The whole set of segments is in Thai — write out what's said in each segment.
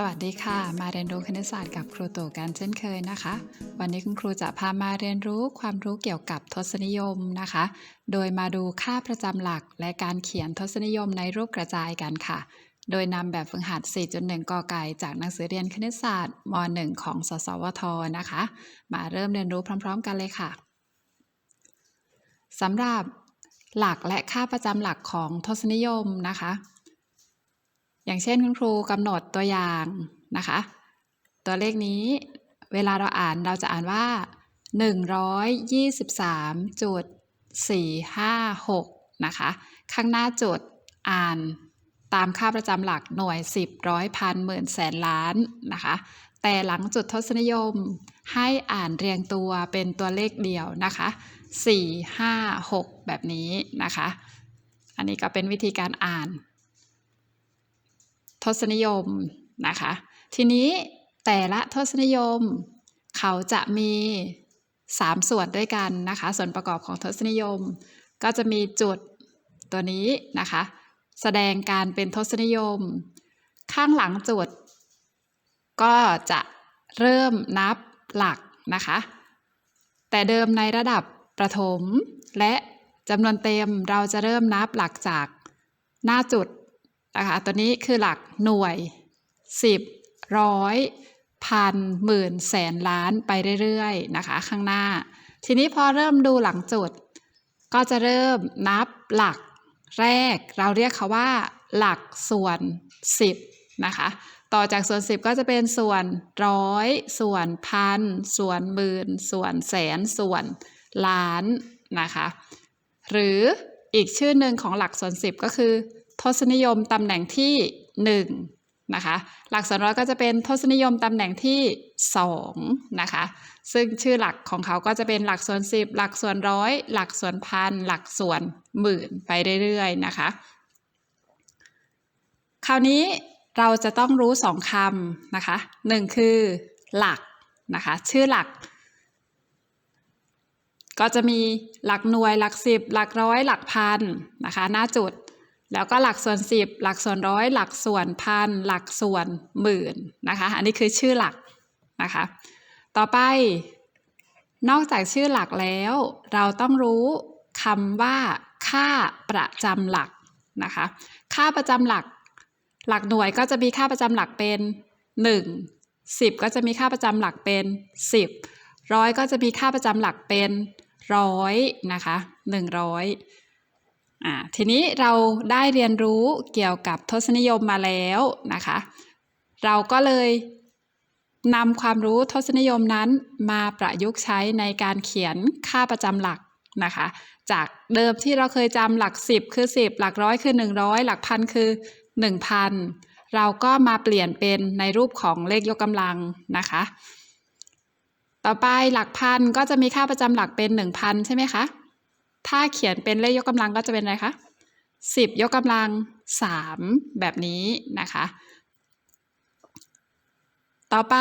สวัสดีค่ะ มาเรียนรู้คณิตศาสตร์กับครูตู่กันเช่นเคยนะคะ วันนี้คุณครูจะพามาเรียนรู้ความรู้เกี่ยวกับทศนิยมนะคะ โดยมาดูค่าประจำหลักและการเขียนทศนิยมในรูปกระจายกันค่ะ โดยนำแบบฝึกหัด 4.1 กไก่จากหนังสือเรียนคณิตศาสตร์ม .1 ของ สสวทนะคะ มาเริ่มเรียนรู้พร้อม ๆ กันเลยค่ะสำหรับหลักและค่าประจำหลักของทศนิยมนะคะ อย่างเช่นคุณครูกำหนดตัวอย่างนะคะ ตัวเลขนี้เวลาเราอ่านเราจะอ่านว่า 123.456 นะคะ ข้างหน้าจุดอ่านตามค่าประจำหลักหน่วย 10 ร้อยพันหมื่นแสนล้านนะคะ แต่หลังจุดทศนิยมให้อ่านเรียงตัวเป็นตัวเลขเดียวนะคะ 4 5 6 แบบนี้นะคะ อันนี้ก็เป็นวิธีการอ่าน ทศนิยมนะคะ ทีนี้แต่ละทศนิยม เขาจะมี 3 ส่วนด้วยกันนะคะ ส่วนประกอบของทศนิยม ก็จะมีจุดตัวนี้นะคะ แสดงการเป็นทศนิยม ข้างหลังจุด ก็จะเริ่มนับหลักนะคะ แต่เดิมในระดับประถมและจำนวนเต็มเราจะเริ่มนับหลักจากหน้าจุด นะคะตัวนี้คือหลักหน่วย 10 ร้อยพันหมื่นแสนล้านไปเรื่อยๆนะคะ ข้างหน้า ทีนี้พอเริ่มดูหลังจุด ก็จะเริ่มนับหลักแรก เราเรียกเขาว่า หลักส่วน 10นะคะต่อจากส่วน 10 ก็จะเป็นส่วนร้อยส่วนพันส่วนหมื่นส่วนแสนส่วนล้านนะคะ หรืออีกชื่อหนึ่งของหลักส่วน 10 ก็คือ ทศนิยมตำแหน่งที่ 1 นะคะ หลักส่วนร้อยก็จะเป็นทศนิยมตำแหน่งที่2นะคะ ซึ่งชื่อหลักของเขาก็จะเป็นหลักส่วน 10 หลักส่วนร้อย หลักส่วนพัน หลักส่วนหมื่นไปเรื่อยๆนะคะ คราวนี้เราจะต้องรู้สองคำนะคะหนึ่งคือหลักนะคะชื่อหลัก ก็จะมีหลักหน่วยหลักสิบหลักร้อยหลักพันนะคะ หน้าจุด แล้วก็หลักส่วนสิบหลักส่วนร้อย หลักส่วนพัน หลักส่วนหมื่นนะคะ อันนี้คือชื่อหลักนะคะ ต่อไป นอกจากชื่อหลักแล้ว เราต้องรู้คำว่า ค่าประจำหลักนะคะ ค่าประจำหลัก หลักหน่วยก็จะมีค่าประจำหลักเป็น 1 10 ก็จะมีค่าประจำหลักเป็น 10 ร้อยก็จะมีค่าประจำหลักเป็นร้อยนะคะ100 อ่าทีนี้เราได้เรียนรู้เกี่ยวกับทศนิยมมาแล้วนะคะ เราก็เลยนำความรู้ทศนิยมนั้นมาประยุกต์ใช้ในการเขียนค่าประจำหลักนะคะ จากเดิมที่เราเคยจำหลัก 10 คือ 10 หลักร้อยคือ 100 หลักพันคือ 1,000 เราก็มาเปลี่ยนเป็นในรูปของเลขยกกำลังนะคะ ต่อไปหลักพันก็จะมีค่าประจำหลักเป็น 1,000 ใช่ไหมคะ ถ้าเขียนเป็นเลขยกกำลังก็จะเป็นอะไรคะ10 ยกกำลัง 3 แบบนี้นะคะ ต่อไป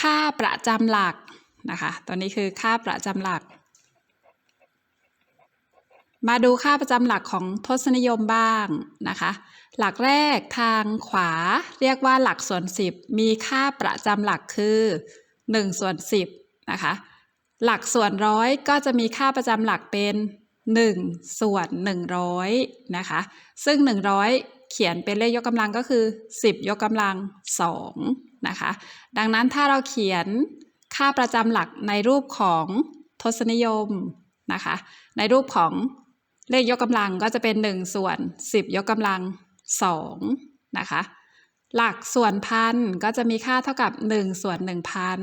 ค่าประจำหลักนะคะตัวนี้คือค่าประจำหลัก มาดูค่าประจำหลักของทศนิยมบ้างนะคะ หลักแรกทางขวาเรียกว่าหลักส่วน 10 มีค่าประจำหลักคือ 1 ส่วน 10นะคะ หลักส่วนร้อยก็จะมีค่าประจำหลักเป็น 1 ส่วน 100 นะคะ ซึ่ง 100 เขียนเป็นเลขยกกำลังก็คือ 10 ยกกำลัง2นะคะ ดังนั้นถ้าเราเขียนค่าประจำหลักในรูปของทศนิยมนะคะ ในรูปของเลขยกกำลังก็จะเป็น 1 ส่วน 10 ยกกำลัง2นะคะ หลักส่วนพันก็จะมีค่าเท่ากับ 1 ส่วน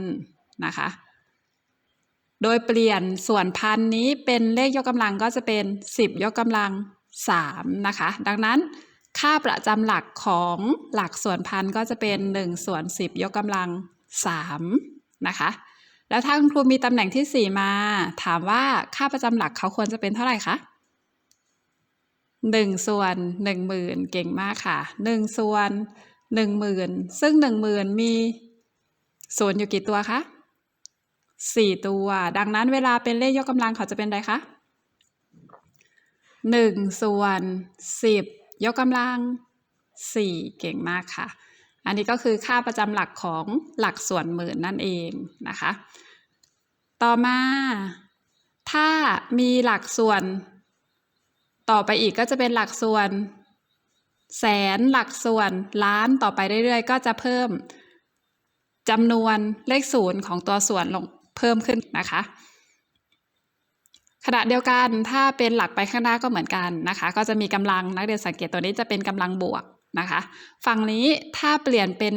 1,000นะคะ โดยเปลี่ยนส่วนพันนี้เป็นเลขยกกำลังก็จะเป็น 10 ยกกำลัง 3 นะคะ ดังนั้นค่าประจำหลักของหลักส่วนพันก็จะเป็น 1 ส่วน 10 ยกกำลัง 3 นะคะ แล้วถ้าคุณครูมีตำแหน่งที่ 4 มา ถามว่าค่าประจำหลักเขาควรจะเป็นเท่าไหร่คะ1 ส่วน 10,000 เก่งมากค่ะ 1 ส่วน 10,000 ซึ่ง 10,000 มีศูนย์อยู่กี่ตัวคะ 4ตัว ดังนั้นเวลาเป็นเลขยกกำลังเขาจะเป็นอะไรคะ1ส่วน10ยกกำลัง4เก่งมากค่ะ อันนี้ก็คือค่าประจำหลักของหลักส่วนหมื่นนั่นเองนะคะ ต่อมา ถ้ามีหลักส่วน ต่อไปอีกก็จะเป็นหลักส่วน แสนหลักส่วนล้านต่อไปเรื่อยๆ ก็จะเพิ่มจำนวนเลขศูนย์ของตัวส่วนลง เพิ่มขึ้นนะคะขณะเดียวกันถ้าเป็นหลักไปข้างหน้าก็เหมือนกันนะคะ ก็จะมีกำลังนักเรียนสังเกตตัวนี้จะเป็นกำลังบวกนะคะ ฝั่งนี้ถ้าเปลี่ยนเป็น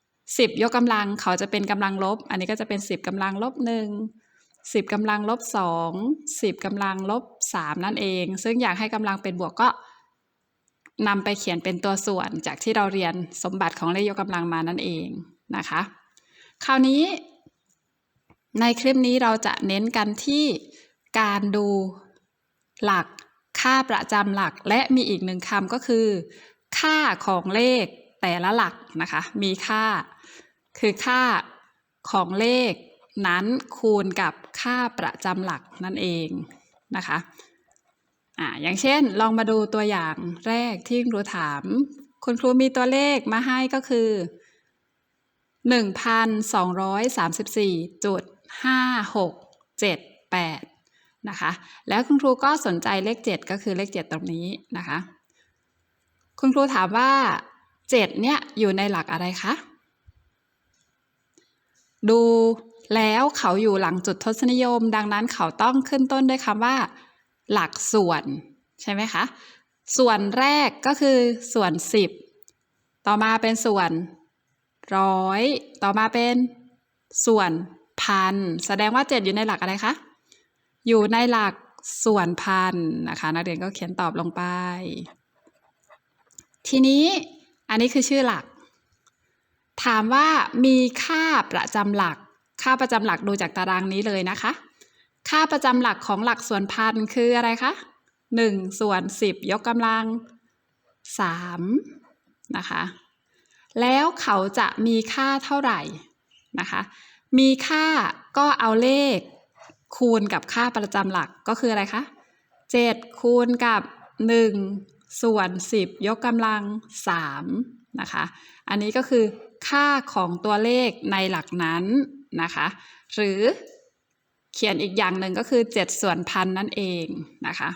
10 ยกกำลังเขาจะเป็นกำลังลบ อันนี้ก็จะเป็น 10กำลังลบ1 10กำลังลบ2 10กำลังลบ3นั่นเอง ซึ่งอยากให้กำลังเป็นบวกก็นำไปเขียนเป็นตัวส่วนจากที่เราเรียนสมบัติของเลขยกกำลังมานั่นเองนะคะ คราวนี้ ในคลิปนี้เราจะเน้นกันที่การดูหลักค่าประจำหลักและมีอีกหนึ่งคำก็คือ ค่าของเลขแต่ละหลักนะคะ มีค่า คือค่าของเลขนั้นคูณกับค่าประจำหลักนั่นเองนะคะอ่าอย่างเช่นลองมาดูตัวอย่างแรกที่ครูถาม คุณครูมีตัวเลขมาให้ก็คือ 1,234.5678นะคะ แล้วคุณครูก็สนใจเลข7ก็คือเลข7ตรงนี้นะคะ คุณครูถามว่า7เนี่ยอยู่ในหลักอะไรคะ ดูแล้วเขาอยู่หลังจุดทศนิยม ดังนั้นเขาต้องขึ้นต้นด้วยคำว่า หลักส่วนใช่ไหมคะ ส่วนแรกก็คือส่วน 10 ต่อมาเป็นส่วนร้อยต่อมาเป็นส่วน พันแสดงว่า 7 อยู่ในหลักอะไรคะ อยู่ในหลักส่วนพันนะคะ นักเรียนก็เขียนตอบลงไป ทีนี้อันนี้คือชื่อหลัก ถามว่ามีค่าประจำหลัก ค่าประจำหลักดูจากตารางนี้เลยนะคะ ค่าประจำหลักของหลักส่วนพันคืออะไรคะ1ส่วน10 ยกกำลัง3นะคะ แล้วเขาจะมีค่าเท่าไหร่นะคะ มีค่าก็เอาเลข คูณกับค่าประจำหลักก็คืออะไรคะ7คูณกับ 1 ส่วน 10 ยกกำลัง3นะคะ อันนี้ก็คือค่าของตัวเลขในหลักนั้นนะคะ หรือเขียนอีกอย่างหนึ่งก็คือ 7 ส่วนพันนั่นเองนะคะ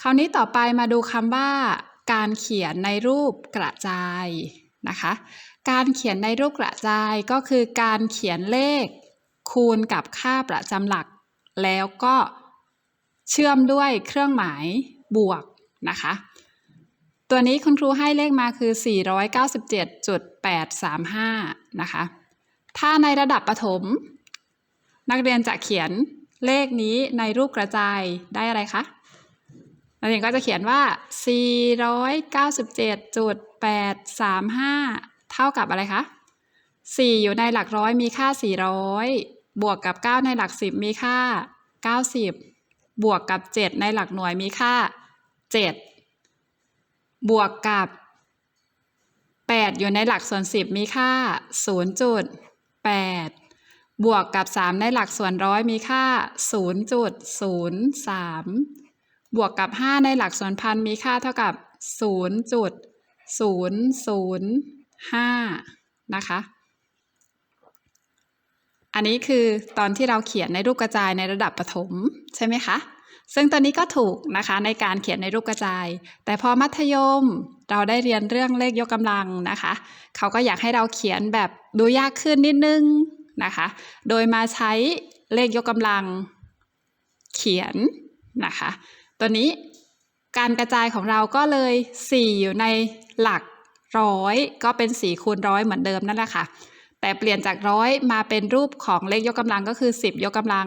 คราวนี้ต่อไปมาดูคำว่า การเขียนในรูปกระจายนะคะ การเขียนในรูปกระจายก็คือการเขียนเลข คูณกับค่าประจำหลัก แล้วก็เชื่อมด้วยเครื่องหมายบวกนะคะ ตัวนี้คุณครูให้เลขมาคือ 497.835 นะคะ ถ้าในระดับประถม นักเรียนจะเขียนเลขนี้ในรูปกระจายได้อะไรคะนักเรียนก็จะเขียนว่า 497.835 เท่ากับอะไรคะ4 อยู่ในหลักร้อยมีค่า 400 บวกกับ 9 ในหลัก 10 มีค่า 90 บวกกับ 7 ในหลักหน่วยมีค่า 7 บวกกับ 8 อยู่ในหลักส่วน 10 มีค่า 0.8 บวกกับ 3 ในหลักส่วนร้อยมีค่า 0.03 บวกกับ 5 ในหลักส่วนพันมีค่าเท่ากับ 0.005นะคะ อันนี้คือตอนที่เราเขียนในรูปกระจายในระดับประถมใช่ไหมคะ ซึ่งตอนนี้ก็ถูกนะคะในการเขียนในรูปกระจาย แต่พอมัธยมเราได้เรียนเรื่องเลขยกกำลังนะคะ เขาก็อยากให้เราเขียนแบบดูยากขึ้นนิดนึงนะคะ โดยมาใช้เลขยกกำลังเขียนนะคะ ตัวนี้การกระจายของเราก็เลย 4 อยู่ในหลัก ร้อยก็เป็น4คูณร้อยเหมือนเดิมนั่นแหละค่ะ แต่เปลี่ยนจากร้อยมาเป็นรูปของเลขยกกำลังก็คือ 10 ยกกำลัง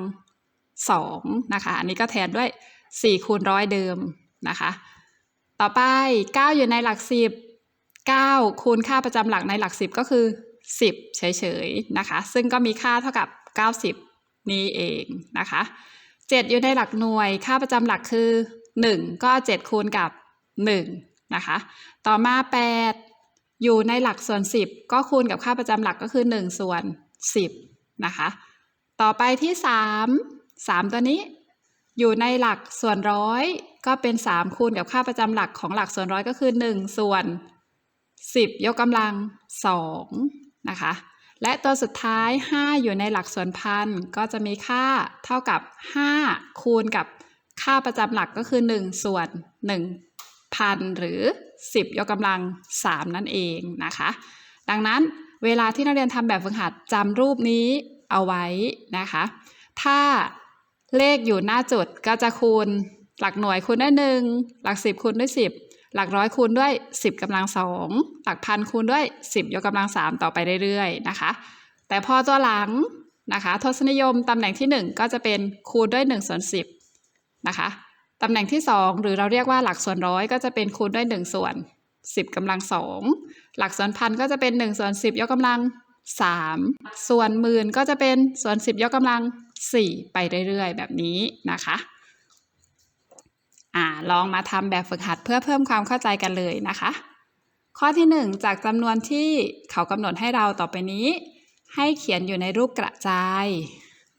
2นะคะ อันนี้ก็แทนด้วย4คูณร้อยเดิมนะคะ ต่อไป 9 อยู่ในหลัก 10 9 คูณค่าประจำหลักในหลัก 10 ก็คือ 10 เฉยๆนะคะ ซึ่งก็มีค่าเท่ากับ 90 นี้เองนะคะ 7 อยู่ในหลักหน่วย ค่าประจำหลักคือ 1 ก็ 7 คูณกับ 1 นะคะ ต่อมา 8 อยู่ในหลักส่วน 10 ก็คูณกับค่าประจำหลักก็คือ 1 ส่วน 10 นะคะ ต่อไปที่ 3 3 ตัวนี้อยู่ในหลักส่วนร้อยก็เป็น 3 คูณกับค่าประจำหลักของหลักส่วนร้อยก็คือ 1 ส่วน 10 ยกกำลัง2นะคะ และตัวสุดท้าย 5 อยู่ในหลักส่วนพันก็จะมีค่าเท่ากับ 5 คูณกับค่าประจำหลักก็คือ 1 ส่วน1พันหรือ 10 ยกกำลัง 3 นั่นเองนะคะ ดังนั้นเวลาที่นักเรียนทำแบบฝึกหัดจำรูปนี้เอาไว้นะคะ ถ้าเลขอยู่หน้าจุดก็จะคูณหลักหน่วยคูณด้วยหนึ่งหลักสิบคูณด้วยสิบหลักร้อยคูณด้วยสิบกำลังสองหลักพันคูณด้วยสิบยกกำลังสามต่อไปเรื่อยๆนะคะ แต่พอตัวหลังนะคะ ทศนิยมตำแหน่งที่หนึ่งก็จะเป็นคูณด้วยหนึ่งส่วนสิบนะคะ ตำแหน่งที่สองหรือเราเรียกว่าหลักส่วนร้อยก็จะเป็นคูณด้วยหนึ่งส่วนสิบกำลังสองหลักส่วนพันก็จะเป็นหนึ่งส่วนสิบยกกำลังสามส่วนหมื่นก็จะเป็นส่วนสิบยกกำลังสี่ไปเรื่อยๆ แบบนี้นะคะอ่าลองมาทำแบบฝึกหัดเพื่อเพิ่มความเข้าใจกันเลยนะคะ ข้อที่ 1 จากจำนวนที่เขากำหนดให้เราต่อไปนี้ ให้เขียนอยู่ในรูปกระจาย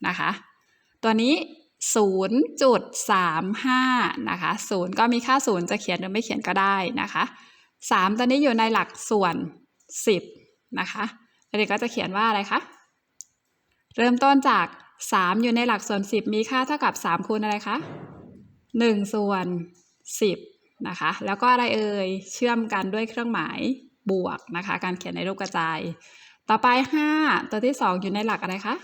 นะคะ ตัวนี้ 0.35 นะคะ0ก็มีค่า 0 จะเขียนหรือไม่เขียนก็ได้นะคะ 3ตัวนี้อยู่ในหลักส่วน 10 นะคะเด็กก็จะเขียนว่าอะไรคะ เริ่มต้นจาก 3 อยู่ในหลักส่วน 10 มีค่าเท่ากับ 3 คูณอะไรคะ 1 ส่วน 10 นะคะ แล้วก็อะไรเอ่ย เชื่อมกันด้วยเครื่องหมายบวกนะคะ การเขียนในรูปกระจาย ต่อไป 5 ตัวที่ 2 อยู่ในหลักอะไรคะ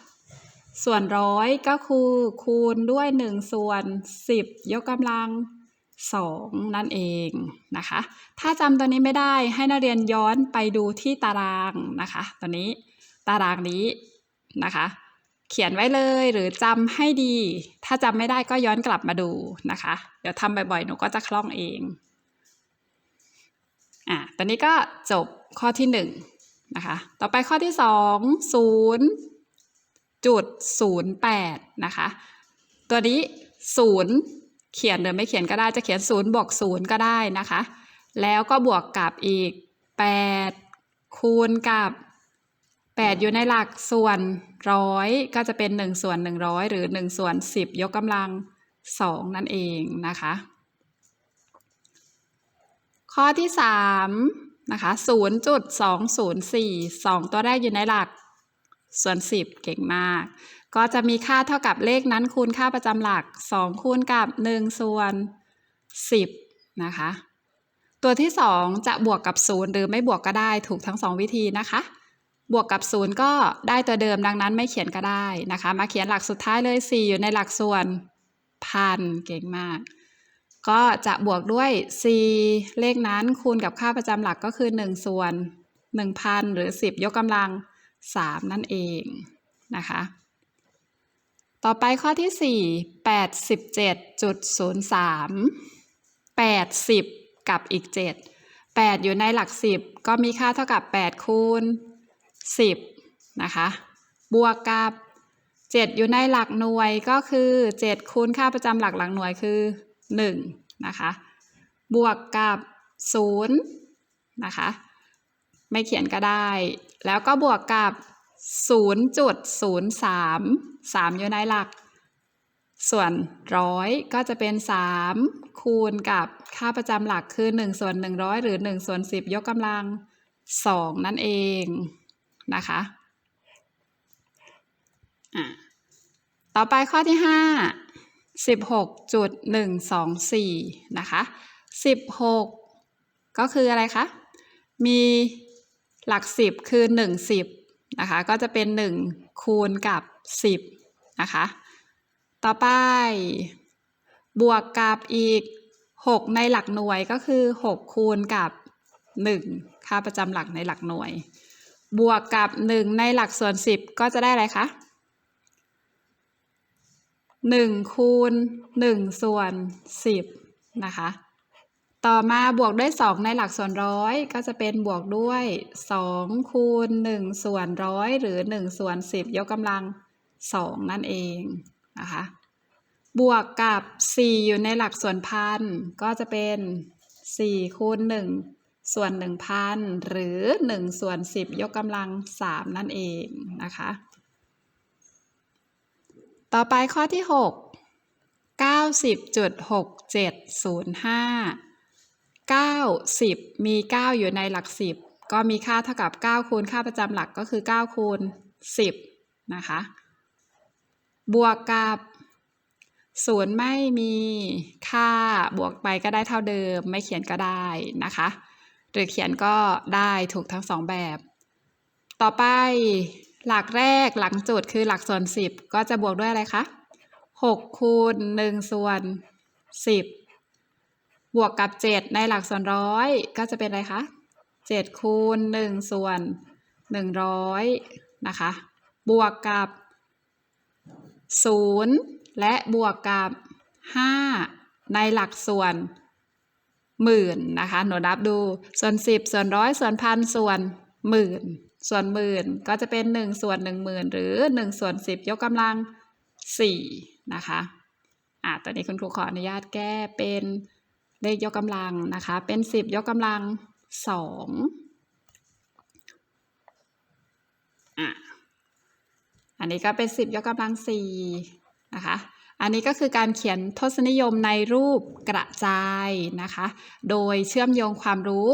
ส่วนร้อยก็คือ คูณด้วย 1 ส่วน 10 ยกกำลัง 2 นั่นเองนะคะ ถ้าจำตัวนี้ไม่ได้ให้นักเรียนย้อนไปดูที่ตารางนะคะ ตัวนี้ตารางนี้นะคะ เขียนไว้เลยหรือจำให้ดี ถ้าจำไม่ได้ก็ย้อนกลับมาดูนะคะ เดี๋ยวทำบ่อยๆ หนูก็จะคล่องเองอะตอนนี้ก็จบข้อที่หนึ่งนะคะ ต่อไปข้อที่สองศูนย์ จุดศูนย์แปดนะคะ ตัวนี้ศูนย์เขียนหรือไม่เขียนก็ได้จะเขียนศูนย์บวกศูนย์ก็ได้นะคะ แล้วก็บวกกับอีกแปดคูณกับ8อยู่ในหลักส่วนร้อยก็จะเป็น1ส่วน100หรือ1ส่วน10ยกกำลัง2นั่นเองนะคะ ข้อที่3นะคะ0.204 2ตัวแรกอยู่ในหลัก ส่วน 10 เก่งมาก ก็จะมีค่าเท่ากับเลขนั้นคูณค่าประจำหลัก 2 คูณกับ 1 ส่วน 10 นะคะ ตัวที่ 2 จะบวกกับ 0 หรือไม่บวกก็ได้ถูกทั้ง 2 วิธีนะคะ บวกกับศูนย์ก็ได้ตัวเดิมดังนั้นไม่เขียนก็ได้นะคะ มาเขียนหลักสุดท้ายเลย 4 อยู่ในหลักส่วนพันเก่งมาก ก็จะบวกด้วย 4 เลขนั้นคูณกับค่าประจำหลักก็คือ 1 ส่วน 1,000 หรือ 10 ยกกำลัง 3 นั่นเองนะคะ ต่อไปข้อที่ 4 87.03 80 กับอีก 7 8 อยู่ในหลัก 10 ก็มีค่าเท่ากับ 8 คูณ 10 นะคะ บวกกับ 7 อยู่ในหลักหน่วยก็คือ 7 คูณค่าประจำหลักหลักหน่วยคือ 1 นะคะ บวกกับ 0 นะคะ ไม่เขียนก็ได้ แล้วก็บวกกับ 0.03 3 อยู่ในหลัก ส่วนร้อยก็จะเป็น 3 คูณกับค่าประจำหลักคือ 1 ส่วน 100 หรือ 1 ส่วน 10 ยกกำลัง 2 นั่นเองนะคะอะต่อไปข้อที่ 5 16.124 นะคะ 16 ก็คืออะไรคะ มี หลัก10คือ1 10นะคะ ก็จะเป็น1คูณกับ10นะคะ ต่อไป บวกกับอีก6ในหลักหน่วยก็คือ6คูณกับ1ค่าประจำหลักในหลักหน่วย บวกกับ1ในหลักส่วน10ก็จะได้อะไรคะ1คูณ1ส่วน10นะคะ ต่อมาบวกด้วย 2 ในหลักส่วนร้อยก็จะเป็นบวกด้วย 2 คูณ 1 ส่วนร้อยหรือ 1 ส่วน 10 ยกกำลัง 2 นั่นเองนะคะบวกกับ 4 อยู่ในหลักส่วนพันก็จะเป็น 4 คูณ 1 ส่วน 1,000 หรือ 1 ส่วน 10 ยกกำลัง 3 นั่นเองนะคะ ต่อไปข้อที่ 6 90.6705 90มี 9 อยู่ในหลัก 10 ก็มีค่าเท่ากับ 9 คูณค่าประจำหลักก็คือ 9 คูณ 10 นะคะ บวกกับศูนย์ไม่มีค่าบวกไปก็ได้เท่าเดิม ไม่เขียนก็ได้นะคะ หรือเขียนก็ได้ถูกทั้งสองแบบ ต่อไปหลักแรกหลังจุดคือหลักส่วน 10 ก็จะบวกด้วยอะไรคะ 6 คูณ 1 ส่วน 10 บวกกับ 7 ในหลักส่วนร้อยก็จะเป็นอะไรคะ 7 คูณ 1 ส่วน 100 นะคะ บวกกับ 0 และบวกกับ 5 ในหลักส่วนหมื่นนะคะ หนูนับดูส่วน 10 ส่วนร้อยส่วนพันส่วนหมื่นส่วนหมื่นก็จะเป็น 1 ส่วน 1 0,000 หรือ 1 ส่วน 10 ยกกำลัง 4 นะคะอะตอนนี้คุณครูขออนุญาตแก้เป็น เลขยกกำลังนะคะ เป็น 10 ยกกำลัง2อะอันนี้ก็เป็น 10 ยกกำลัง4นะคะอันนี้ก็คือการเขียนทศนิยมในรูปกระจายนะคะ โดยเชื่อมโยงความรู้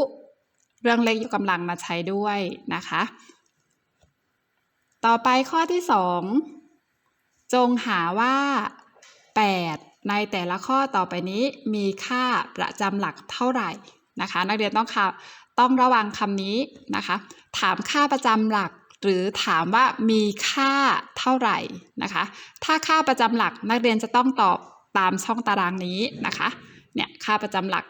เรื่องเลขยกกำลังมาใช้ด้วยนะคะ ต่อไปข้อที่ 2 จงหาว่า 8 ในแต่ละข้อต่อไปนี้มีค่าประจำหลักเท่าไหร่นะคะ นักเรียนต้องค่ะต้องระวังคำนี้นะคะ ถามค่าประจำหลัก หรือถามว่ามีค่าเท่าไหร่นะคะ ถ้าค่าประจำหลักนักเรียนจะต้องตอบตามช่องตารางนี้นะคะเนี่ยค่าประจำหลัก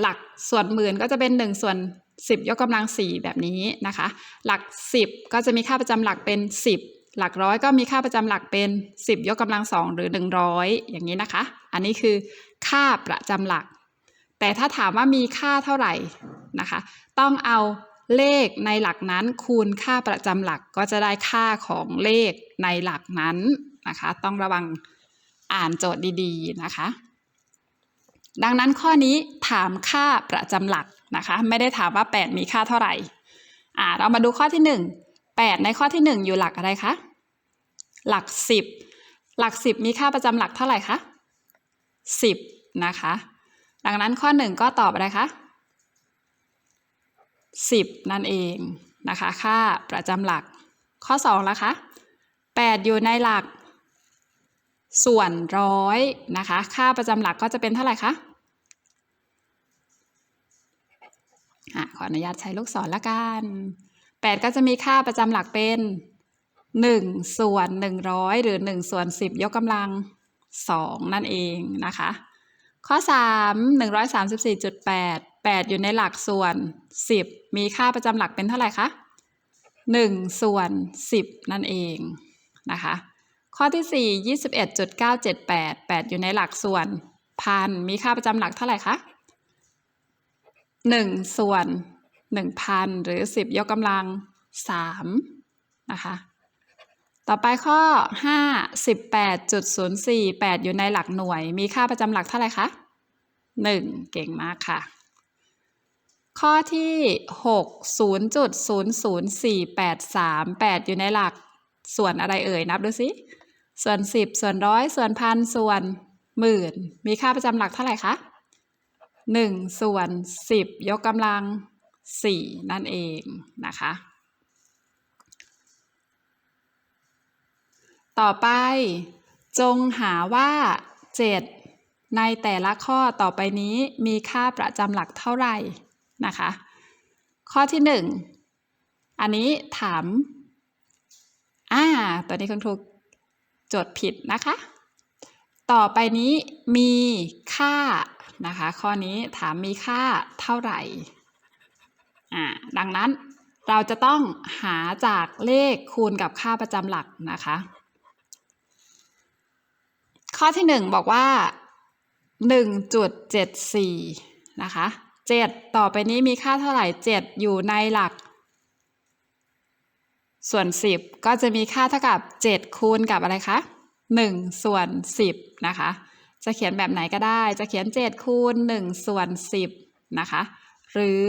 หลักส่วนหมื่นก็จะเป็น 1 ส่วน 10 ยกกำลัง 4 แบบนี้นะคะ หลัก 10 ก็จะมีค่าประจำหลักเป็น 10 หลักร้อยก็มีค่าประจำหลักเป็น 10 ยกกำลัง2หรือ 100 อย่างนี้นะคะ อันนี้คือค่าประจำหลัก แต่ถ้าถามว่ามีค่าเท่าไหร่นะคะ ต้องเอาเลขในหลักนั้นคูณค่าประจำหลักก็จะได้ค่าของเลขในหลักนั้นนะคะ ต้องระวังอ่านโจทย์ดีๆนะคะ ดังนั้นข้อนี้ถามค่าประจำหลักนะคะ ไม่ได้ถามว่า 8 มีค่าเท่าไหร่อ่าเรามาดูข้อที่ 1 8 ในข้อที่ 1 อยู่หลักอะไรคะ หลัก 10 หลัก 10 มีค่าประจำหลักเท่าไหร่คะ 10 นะคะ ดังนั้นข้อ 1 ก็ตอบอะไรคะ 10 นั่นเองนะคะ ค่าประจำหลัก ข้อ2แล้วคะ 8 อยู่ในหลักส่วนร้อยนะคะ ค่าประจำหลักก็จะเป็นเท่าไหร่คะขออนุญาตใช้ลูกศรละกัน 8 ก็จะมีค่าประจำหลักเป็น 1 ส่วน 100 หรือ 1 ส่วน 10 ยกกำลัง 2 นั่นเองนะคะ ข้อ 3 134.8 8 อยู่ในหลักส่วน 10 มีค่าประจำหลักเป็นเท่าไหร่คะ 1 ส่วน 10 นั่นเองนะคะ ข้อที่ 4 21.978 8 อยู่ในหลักส่วนพันมีค่าประจำหลักเท่าไหร่คะ 1 ส่วน 1,000 หรือ 10 ยกกำลัง3นะคะ ต่อไปข้อ 5 18.048อยู่ในหลักหน่วย มีค่าประจำหลักเท่าไหร่คะ 1 เก่งมากค่ะ ข้อที่ 6 0.00483 8 อยู่ในหลักส่วนอะไรเอ่ย นับดูสิ ส่วน 10 ส่วนร้อยส่วนพันส่วนหมื่น มีค่าประจำหลักเท่าไหร่คะ 1 ส่วน 10 ยกกำลัง 4 นั่นเองนะคะ ต่อไปจงหาว่า 7 ในแต่ละข้อต่อไปนี้มีค่าประจำหลักเท่าไหร่นะคะ ข้อที่ 1 อันนี้ถามอ่าตัวนี้คุณครูจดผิดนะคะ ต่อไปนี้มีค่านะคะ ข้อนี้ถามมีค่าเท่าไหร่ อ่าดังนั้นเราจะต้องหาจากเลขคูณกับค่าประจำหลักนะคะ ข้อที่หนึ่งบอกว่าหนึ่งจุดเจ็ดสี่นะคะเจ็ดต่อไปนี้มีค่าเท่าไหร่เจ็ดอยู่ในหลัก ส่วน 10 ก็จะมีค่าเท่ากับ 7 คูณกับอะไรคะ 1 ส่วน 10 นะคะ จะเขียนแบบไหนก็ได้ จะเขียน 7 คูณ 1 ส่วน 10 นะคะ หรือ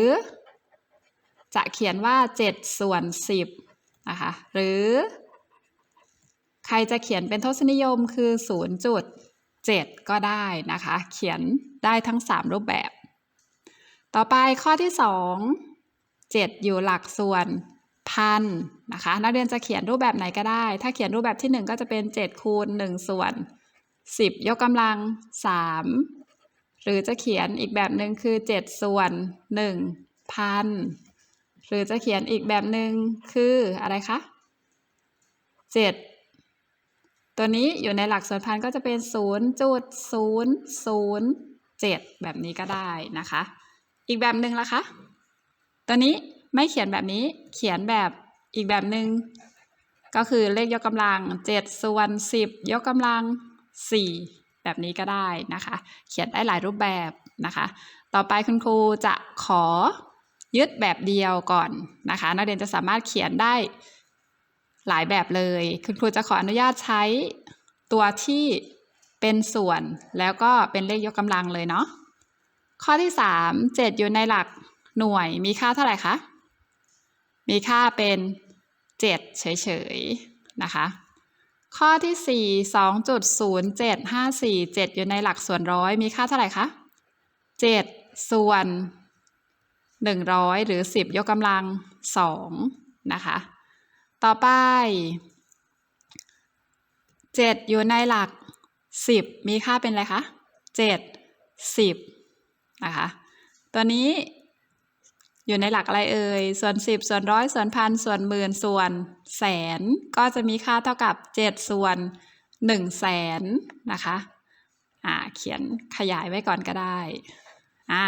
จะเขียนว่า 7 ส่วน 10 นะคะ หรือ ใครจะเขียนเป็นทศนิยมคือ 0.7 ก็ได้นะคะ เขียนได้ทั้ง 3 รูปแบบ ต่อไปข้อที่ 2 7 อยู่หลักส่วนพันนะคะ นักเรียนจะเขียนรูปแบบไหนก็ได้ ถ้าเขียนรูปแบบที่ 1 ก็จะเป็น 7 คูณ 1 ส่วน 10 ยกกำลัง 3 หรือจะเขียนอีกแบบหนึ่งคือ 7 ส่วน1พัน หรือจะเขียนอีกแบบหนึ่งคืออะไรคะ 7 ตัวนี้อยู่ในหลักส่วนพันก็จะเป็น 0.007 แบบนี้ก็ได้นะคะ อีกแบบหนึ่งละคะ ตัวนี้ไม่เขียนแบบนี้เขียนแบบอีกแบบหนึ่งก็คือเลขยกกำลัง 7 ส่วน 10 ยกกำลัง 4 แบบนี้ก็ได้นะคะ เขียนได้หลายรูปแบบนะคะ ต่อไปคุณครูจะขอ ยึดแบบเดียวก่อนนะคะ นักเรียนจะสามารถเขียนได้หลายแบบเลย คุณครูจะขออนุญาตใช้ตัวที่เป็นส่วนแล้วก็เป็นเลขยกกำลังเลยเนาะข้อที่ 3 7 อยู่ในหลักหน่วยมีค่าเท่าไหร่คะ มีค่าเป็น 7 เฉยๆนะคะ ข้อที่ 4 2.0754 7 อยู่ในหลักส่วนร้อยมีค่าเท่าไหร่คะ 7 ส่วน 100 หรือ 10 ยกกำลัง2นะคะ ต่อไป 7 อยู่ในหลัก 10 มีค่าเป็นอะไรคะ 7 10 นะคะ ตัวนี้อยู่ในหลักอะไรเอ่ย ส่วน 10 ส่วนร้อยส่วนพันส่วนหมื่นส่วนแสน ก็จะมีค่าเท่ากับ 7 ส่วน1แสนนะคะ อ่า เขียนขยายไว้ก่อนก็ได้ อ่า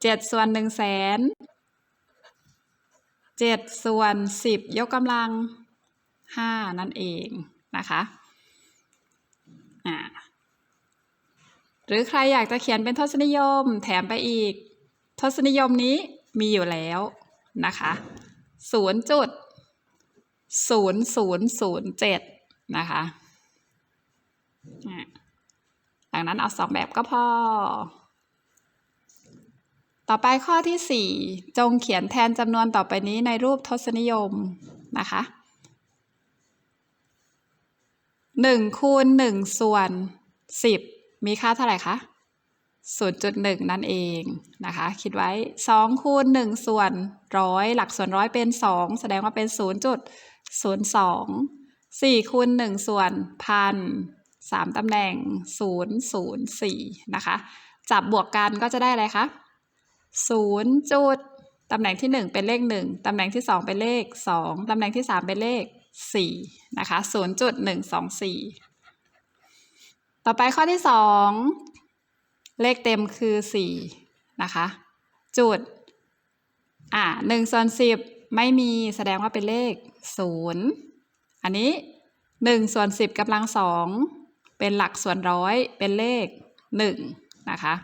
7ส่วน1แสน7ส่วน10ยกกำลัง5นั่นเองนะคะอ่าหรือใครอยากจะเขียนเป็นทศนิยม แถมไปอีก ทศนิยมนี้มีอยู่แล้วนะคะศูนย์จุดศูนย์ศูนย์ศูนย์เจ็ดนะคะดังนั้นเอาสองแบบก็พอ ต่อไปข้อที่สี่จงเขียนแทนจำนวนต่อไปนี้ในรูปทศนิยมนะคะหนึ่งคูณหนึ่งส่วนสิบมีค่าเท่าไหร่คะ0.1 นั่นเองนะคะ คิดไว้2คูณ1ส่วนร้อยหลักส่วนร้อยเป็น 2 แสดงว่าเป็น 0.02 4คูณ1ส่วนพัน3ตำแหน่ง 004 นะคะ จับบวกกันก็จะได้อะไรคะ 0จุดตำแหน่งที่ 1 เป็นเลข 1 ตำแหน่งที่ 2 เป็นเลข 2 ตำแหน่งที่ 3 เป็นเลข 4 นะคะ 0.124 ต่อไปข้อที่ 2 เลขเต็มคือสี่นะคะ จุด อ่าหนึ่งส่วนสิบไม่มีแสดงว่าเป็นเลขศูนย์อันนี้หนึ่งส่วนสิบกำลังสองเป็นหลักส่วนร้อยเป็นเลขหนึ่งนะคะ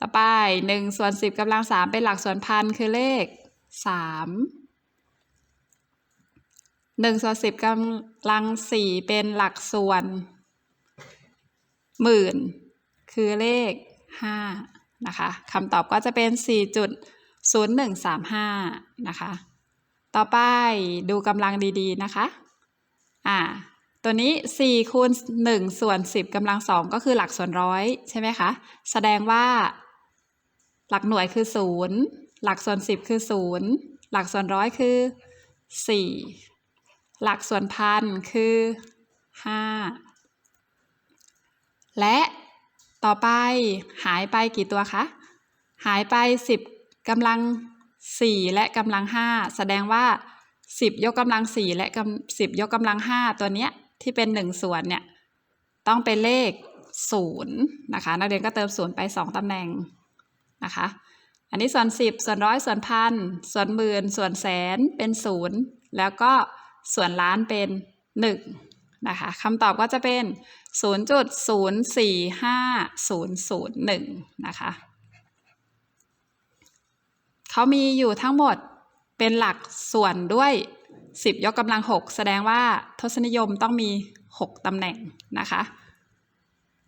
ต่อไปหนึ่งส่วนสิบกำลังสามเป็นหลักส่วนพันคือเลขสามหนึ่งส่วนสิบกำลังสี่เป็นหลักส่วนหมื่นคือเลข5นะคะคำตอบก็จะเป็น4.0135นะคะ ต่อไปดูกำลังดีๆนะคะอ่าตัวนี้4คูณ1ส่วน10กำลัง2ก็คือหลักส่วนร้อยใช่ไหมคะ แสดงว่า หลักหน่วยคือ 0 หลักส่วน 10 คือ 0 หลักส่วนร้อยคือ 4 หลักส่วนพันคือ 5 และต่อไปหายไปกี่ตัวคะ หายไป 10กำลัง 4 และกำลัง 5 แสดงว่า 10 ยกกำลัง 4 และกำ10 ยกกำลัง 5 ตัวเนี้ยที่เป็น 1 ส่วนเนี่ยต้องเป็นเลข 0 นะคะ นักเรียนก็เติม 0 ไป 2ตำแหน่ง นะคะ อันนี้ส่วน10ส่วนร้อยส่วนพันส่วนหมื่นส่วนแสนเป็น0แล้วก็ส่วนล้านเป็น1นะคะคำตอบก็จะเป็น 0.045001 นะคะเขามีอยู่ทั้งหมดเป็นหลักส่วนด้วย 10 ยกกำลัง 6 แสดงว่าทศนิยมต้องมี 6ตำแหน่งนะคะ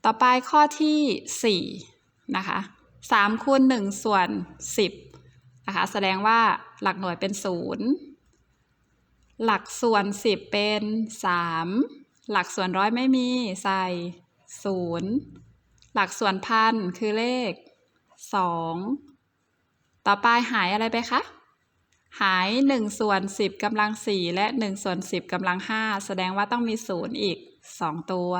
ต่อไปข้อที่ 4 นะคะ 3คูณ1ส่วน 10นะคะแสดงว่าหลักหน่วยเป็น 0 หลักส่วน 10 เป็น 3 หลักส่วนร้อยไม่มีใส่ศูนย์หลักส่วนพันคือเลขสองต่อไปหายอะไรไปคะหาย 1 ส่วน 10กำลัง 4 และ 1 ส่วน 10กำลัง 5 แสดงว่าต้องมี 0 อีก 2 ตัว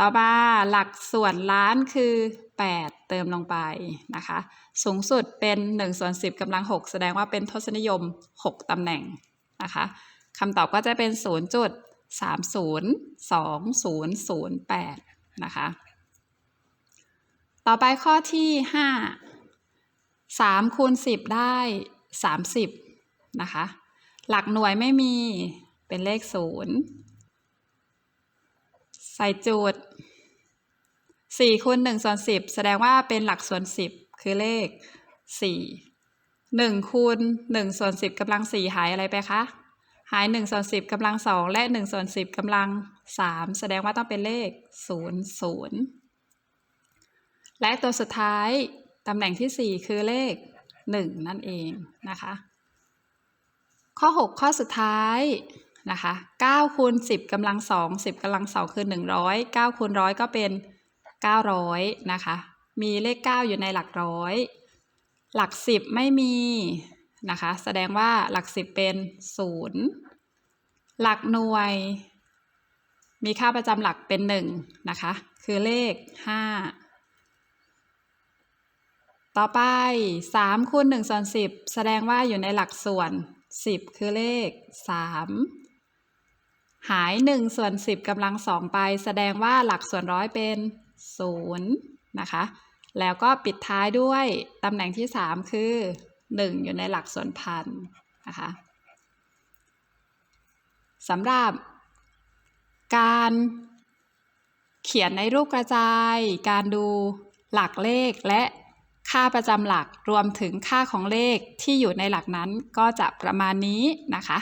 ต่อมาหลักส่วนล้านคือ 8 เติมลงไปนะคะ สูงสุดเป็น1ส่วน10กำลัง 6 แสดงว่าเป็นทศนิยม 6ตำแหน่งนะคะคำตอบก็จะเป็น 0.302008 นะคะ ต่อไปข้อที่ 5 3คูณ10 ได้ 30 นะคะ หลักหน่วยไม่มีเป็นเลข 0 ใส่จุด4คูณ1ส่วน10แสดงว่าเป็นหลักส่วน10คือเลข4 1คูณ1ส่วน10กำลัง4หายอะไรไปคะ หาย1ส่วน10กำลัง2และ1ส่วน10กำลัง3แสดงว่าต้องเป็นเลข0 0และตัวสุดท้ายตำแหน่งที่4คือเลข1นั่นเองนะคะ ข้อ6ข้อสุดท้าย นะคะ9คูณ10กำลัง2 10กำลัง2คือ 100 9คูณร้อยก็เป็น 900 นะคะ มีเลข 9 อยู่ในหลักร้อย หลัก 10 ไม่มีนะคะ แสดงว่าหลัก 10 เป็น 0 หลักหน่วย มีค่าประจำหลักเป็น 1 นะคะ คือเลข 5 ต่อไป3คูณ1ส่วน10 แสดงว่าอยู่ในหลักส่วน 10 คือเลข 3 หาย1ส่วน10กำลัง2ไป แสดงว่าหลักส่วนร้อยเป็น0นะคะ แล้วก็ปิดท้ายด้วยตำแหน่งที่ 3 คือ 1 อยู่ในหลักส่วนพันนะคะสำหรับการเขียนในรูปกระจาย การดูหลักเลขและค่าประจำหลักรวมถึงค่าของเลขที่อยู่ในหลักนั้นก็จะประมาณนี้นะคะ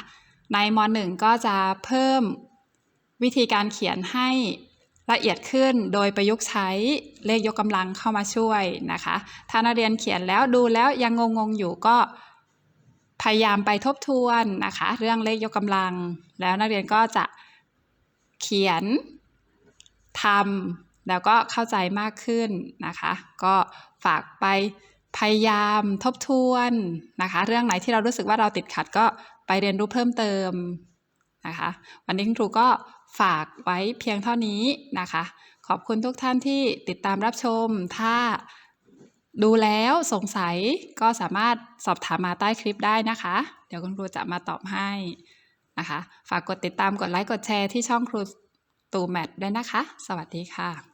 ในม .1 ก็จะเพิ่มวิธีการเขียนให้ละเอียดขึ้นโดยประยุกต์ใช้เลขยกกำลังเข้ามาช่วยนะคะ ถ้านักเรียนเขียนแล้วดูแล้วยังงงๆอยู่ก็พยายามไปทบทวนนะคะ เรื่องเลขยกกำลัง แล้วนักเรียนก็จะเขียนทำแล้วก็เข้าใจมากขึ้นนะคะ ก็ฝากไปพยายามทบทวนนะคะ เรื่องไหนที่เรารู้สึกว่าเราติดขัดก็ ไปเรียนรู้เพิ่มเติมนะคะ วันนี้คุณครูก็ฝากไว้เพียงเท่านี้นะคะ ขอบคุณทุกท่านที่ติดตามรับชม ถ้าดูแล้วสงสัยก็สามารถสอบถามมาใต้คลิปได้นะคะ เดี๋ยวคุณครูจะมาตอบให้นะคะ ฝากกดติดตามกดไลค์กดแชร์ที่ช่องครูตูแมทด้วยนะคะ สวัสดีค่ะ